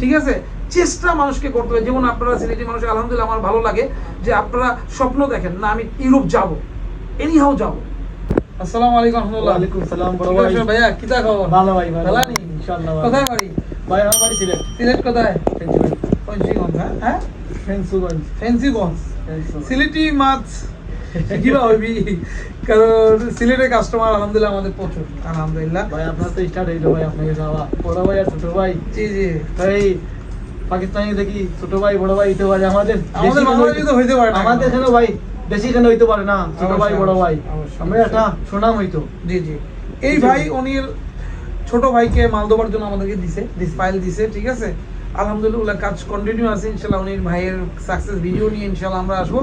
ঠিক আছে? চেষ্টা মানুষকে করতে হবে। যেমন আপনারা সিলেটি মানুষ আলহামদুলিল্লাহ আমার ভালো লাগে যে আপনারা স্বপ্ন দেখেন না আমি ইউরোপ যাব। এনিহাও যাব। আসসালামু আলাইকুম ওয়ালাইকুম সালাম বড় ভাই। ভাইয়া কিতা খবর? ভালো ভাই ভালো। ভালো? ইনশাআল্লাহ কোথায় বাড়ি? ভাই আমার বাড়ি সিলেট। সিলেট কোথায়? ফেন্সুগঞ্জ। হ্যাঁ? ফেন্সুগঞ্জ। ফেন্সিগঞ্জ। সিলেটি মাছ কিবা হইবি কারণ সিলেটের কাস্টমার আলহামদুলিল্লাহ আমাদের প্রচুর আলহামদুলিল্লাহ। ভাই আপনার তো স্টার্ট হইল ভাই আপনাকে যাওয়া। বড় ভাই আর ছোট ভাই। জি জি। তাই পাকিস্তানি দেখি ছোট ভাই বড় ভাই হইতে পারে আমাদের। আমাদের দেশি কেন বাঙালি তো হইতে পারে আমাদের এখনও। ভাই? বেশি কেন হইতে পারে না? ছোট ভাই বড় ভাই। আমরা একটা সুনাম হইতো। জি জি। এই ভাই উনির ছোট ভাইকে মাল দেওয়ার জন্য আমাদেরকে দিছে ফাইল দিছে ঠিক আছে? আলহামদুলিল্লাহ কাজ কন্টিনিউ আছে ইনশাল্লাহ উনির ভাইয়ের সাকসেস ভিডিও নিয়ে ইনশাল্লাহ আমরা আসব।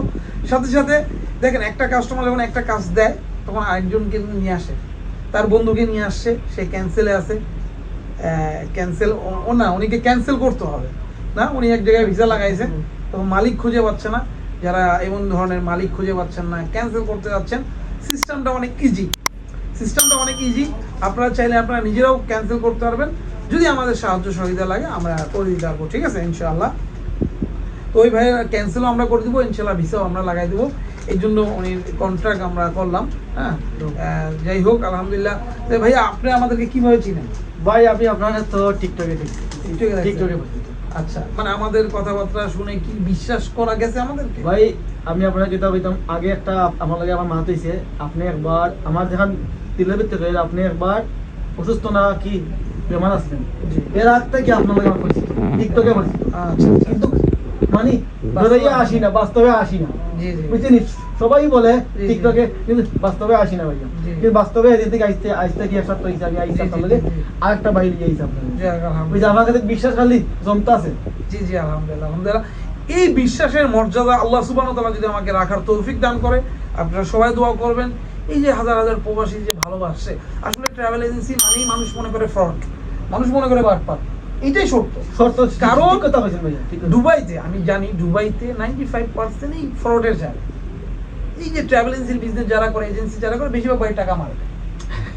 সাথে সাথে দেখেন একটা কাস্টমার যখন একটা কাজ দেয় তখন আরেকজনকে নিয়ে আসে। তার বন্ধুকে নিয়ে আসছে সে ক্যান্সেলে আছে। ক্যান্সেল ও না উনিকে ক্যান্সেল করতে হবে। না উনি এক জায়গায় ভিসা লাগাইছে তখন মালিক খুঁজে পাচ্ছে না। যারা এমন ধরনের মালিক খুঁজে পাচ্ছেন না ক্যান্সেল করতে যাচ্ছেন। সিস্টেমটা অনেক ইজি সিস্টেমটা অনেক ইজি আপনারা চাইলে আপনারা নিজেরাও ক্যান্সেল করতে পারবেন। যদি আমাদের সাহায্য সহযোগিতা লাগে আমরা করে দিতে পারব ঠিক আছে? ইনশাআল্লাহ। তো ওই ভাইয়ের ক্যান্সেলও আমরা করে দেবো ইনশাল্লাহ ভিসাও আমরা লাগাই দেবো। এই জন্য উনি কন্ট্রাক্ট আমরা করলাম হ্যাঁ? যাই হোক আলহামদুলিল্লাহ। তো ভাইয়া আপনি আমাদেরকে কীভাবে চিনেন? ভাই আমি আপনার তো টিকটকে টিকটকে টিকটকে আচ্ছা মানে আমাদের কথাবার্তা শুনে কি বিশ্বাস করা গেছে আমাদেরকে? ভাই আমি আপনার যেটা বলতাম আগে একটা আমার লাগে আমার মাথা হয়েছে আপনি একবার আমার যখন তিলের গেলে আপনি একবার অসুস্থ না কি জি। এর আগ থেকে আপনার লাগে আমার পরিচিত টিকটকে পরিচিত। কিন্তু মানে আসি না বাস্তবে আসি না। জি জি। বুঝছেন সবাই বলে। টিকটকে কিন্তু বাস্তবে আসি না ভাইয়া। কিন্তু বাস্তবে এদিক থেকে আইতে আইতে কি একটা আইসি আপনার। বাইরে লিয়ে আইসি আপনার বুঝছে আমার কাছে বিশ্বাস খালি জমতা আছে। জি জি আলহামদুলিল্লাহ আলহামদুলিল্লাহ। এই বিশ্বাসের মর্যাদা আল্লাহ সুবহানাহু ওয়া তাআলা যদি আমাকে রাখার তৌফিক দান করে আপনারা সবাই দোয়া করবেন। এই যে হাজার হাজার প্রবাসী যে ভালোবাসছে আসলে ট্রাভেল এজেন্সি মানেই মানুষ মনে করে ফ্রড মানুষ মনে করে বাটপার এটাই সত্য শর্ত কারণ কথা বলছেন কথা। দুবাইতে আমি জানি দুবাইতে নাইনটি ফাইভ পার্সেন্টই ফ্রডের যায় এই যে ট্রাভেল এজেন্সির বিজনেস যারা করে এজেন্সি যারা করে বেশিরভাগ বাড়ি টাকা মারে।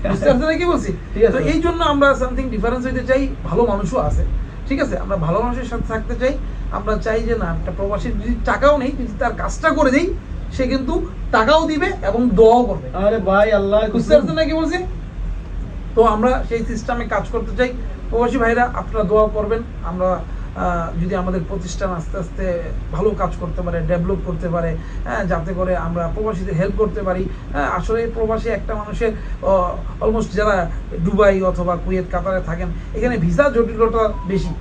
বুঝতে পারছেন কি বলছি? ঠিক আছে। তো এই জন্য আমরা সামথিং ডিফারেন্স হইতে চাই ভালো মানুষও আছে ঠিক আছে? আমরা ভালো মানুষের সাথে থাকতে চাই আমরা চাই যে না একটা প্রবাসীর যদি টাকাও নেই যদি তার কাজটা করে দেই সে কিন্তু টাকাও দিবে এবং দোয়াও করবে। আরে ভাই আল্লাহ বুঝতে পারছেন না কি বলছি? তো আমরা সেই সিস্টেমে কাজ করতে চাই। প্রবাসী ভাইরা, আপনারা দোয়া করবেন। আমরা যদি আমাদের প্রতিষ্ঠান আস্তে আস্তে ভালো কাজ করতে পারে ডেভেলপ করতে পারে হ্যাঁ যাতে করে আমরা প্রবাসীদের হেল্প করতে পারি হ্যাঁ আসলে প্রবাসী একটা মানুষের অলমোস্ট যারা দুবাই অথবা কুয়েত, কাতারে থাকেন, এখানে ভিসা জটিলতা বেশি।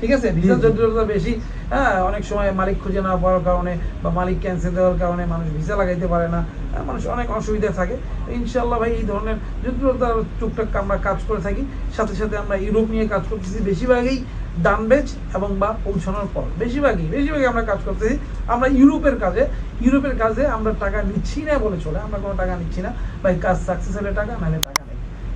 ঠিক আছে? ভিসা। জটিলতা বেশি হ্যাঁ অনেক সময় মালিক খুঁজে না পাওয়ার কারণে বা মালিক ক্যান্সেল দেওয়ার কারণে মানুষ ভিসা লাগাইতে পারে না হ্যাঁ, মানুষ অনেক অসুবিধা থাকে। ইনশাল্লাহ ভাই এই ধরনের জটিলতার টুকটাক আমরা কাজ করে থাকি। সাথে সাথে আমরা ইউরোপ নিয়ে কাজ করতেছি বেশিরভাগই ডানবেজ এবং বা পৌঁছানোর পর। বেশিরভাগই বেশিরভাগই আমরা কাজ করতেছি। আমরা ইউরোপের কাজে ইউরোপের কাজে আমরা টাকা নিচ্ছি না বলে চলে। আমরা কোনো টাকা নিচ্ছি না। ভাই কাজ সাকসেস হলে টাকা নাহলে টাকা।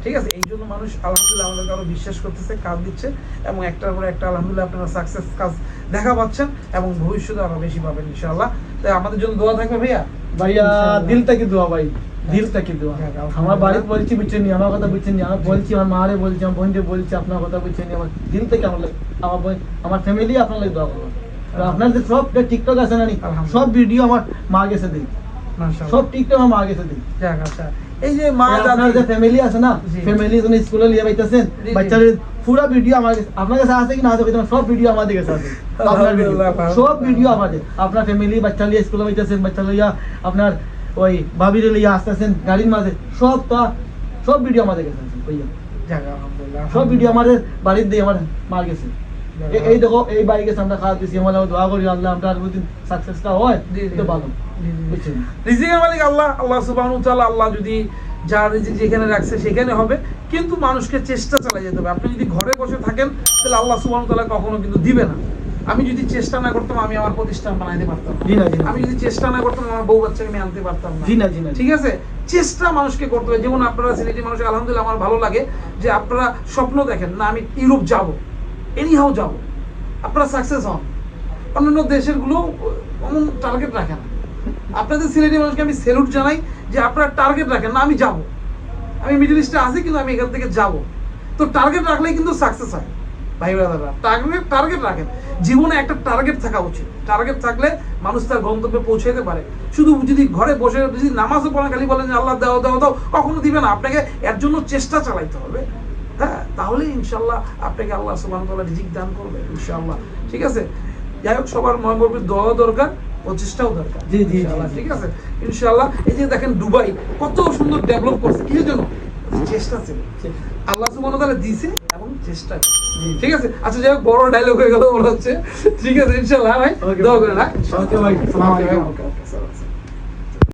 ঠিক আছে এই জন্য মানুষ আলহামদুলিল্লাহ আমাদেরকে আরও বিশ্বাস করতেছে কাজ দিচ্ছে এবং একটার পর একটা আলহামদুলিল্লাহ আপনারা সাকসেস কাজ দেখা পাচ্ছেন এবং ভবিষ্যতে আরও বেশি পাবেন ইনশাআল্লাহ। তাই আমাদের জন্য দোয়া থাকবে ভাইয়া? ভাইয়া দিল থেকে দোয়া ভাই? দিল থেকে দোয়া? হ্যাঁ, আমার বাড়ি বলছি বুঝছেন আমার কথা বুঝছেন আমার বলছি আমার মারে বলছি আমার বোনকে বলছি আপনার কথা বুঝছেন আমার দিল থেকে আমার আমার আমার ফ্যামিলি আপনার লাগে দোয়া করব। আর আপনার যে সব টিকটক আছে না সব ভিডিও আমার মা গেছে দিই সব টিকটক আমার মা গেছে দিই আচ্ছা। এই যে মা আপনার যে ফ্যামিলি আছে না ফ্যামিলি যখন স্কুলে। বাচ্চাদের পুরো ভিডিও আমার আপনার কাছে আছে কি না আছে সব ভিডিও আমাদের কাছে আছে। আপনার ভিডিও সব ভিডিও আমাদের। আপনার ফ্যামিলি বাচ্চা স্কুলে বাচ্চা লইয়া আপনার ওই ভাবিরে লইয়া আসতেছেন গাড়ির মাঝে। সব তা সব ভিডিও আমাদের কাছে আছে সব ভিডিও আমাদের বাড়ির দিয়ে আমার মার গেছে। এই দেখো এই বাড়ি গেছে আমরা খাওয়া দিচ্ছি আমরা দোয়া করি আল্লাহ আমরা সাকসেসটা হয়। তো ভালো। বুঝছেন? রিজিকের মালিক আল্লাহ আল্লাহ ওয়া আল্লাহ যদি যার রিজিক যেখানে রাখছে সেখানে হবে কিন্তু মানুষকে চেষ্টা চালিয়ে যেতে হবে। আপনি যদি ঘরে বসে থাকেন তাহলে আল্লাহ ওয়া তাআলা কখনো কিন্তু দিবে না। আমি যদি চেষ্টা না করতাম আমি আমার প্রতিষ্ঠান বানাইতে পারতাম আমি যদি চেষ্টা না করতাম আমার বউ বাচ্চাকে আমি আনতে পারতাম না। ঠিক আছে? চেষ্টা মানুষকে করতে হবে। যেমন আপনারা সিলেটি মানুষ আলহামদুলিল্লাহ আমার ভালো লাগে যে আপনারা স্বপ্ন দেখেন না আমি ইউরোপ যাব। এনিহাও যাব। আপনারা সাকসেস হন। অন্যান্য দেশেরগুলো টার্গেট রাখে না। আপনাদের সিলেটি মানুষকে আমি সেলুট জানাই যে আপনারা টার্গেট রাখেন না, আমি যাব। আমি মিডল ইস্টে আসি কিন্তু আমি এখান থেকে যাব। তো টার্গেট রাখলেই কিন্তু সাকসেস হয়। ভাই ব্রাদাররা টার্গেট টার্গেট রাখেন। জীবনে একটা টার্গেট থাকা উচিত। টার্গেট থাকলে মানুষ তার গন্তব্যে পৌঁছাইতে পারে। শুধু যদি ঘরে বসে, যদি নামাজও পড়েন, খালি বলেন যে আল্লাহ দাও দাও দাও, কখনো দিবে না। আপনাকে এর জন্য চেষ্টা চালাইতে হবে। হ্যাঁ তাহলে ইনশাল্লাহ আপনাকে আল্লাহ সুবাহ রিজিক দান করবে ইনশাল্লাহ ঠিক আছে? যাই হোক, সবার মহামবির দোয়া দরকার। প্রচেষ্টাও দরকার। জি, জি, ঠিক আছে? ইনশাআল্লাহ এই যে দেখেন দুবাই কত সুন্দর ডেভেলপ করছে। কি জন্য? চেষ্টা ছিল। আল্লাহ সুবহানাহু তাআলা দিয়েছে এবং চেষ্টা জি। ঠিক আছে? আচ্ছা যাই হোক বড় ডায়লগ হয়ে গেল মনে হচ্ছে। ঠিক আছে ইনশাআল্লাহ ভাই দোয়া। করেন হ্যাঁ? ওকে ভাই। আসসালামু আলাইকুম।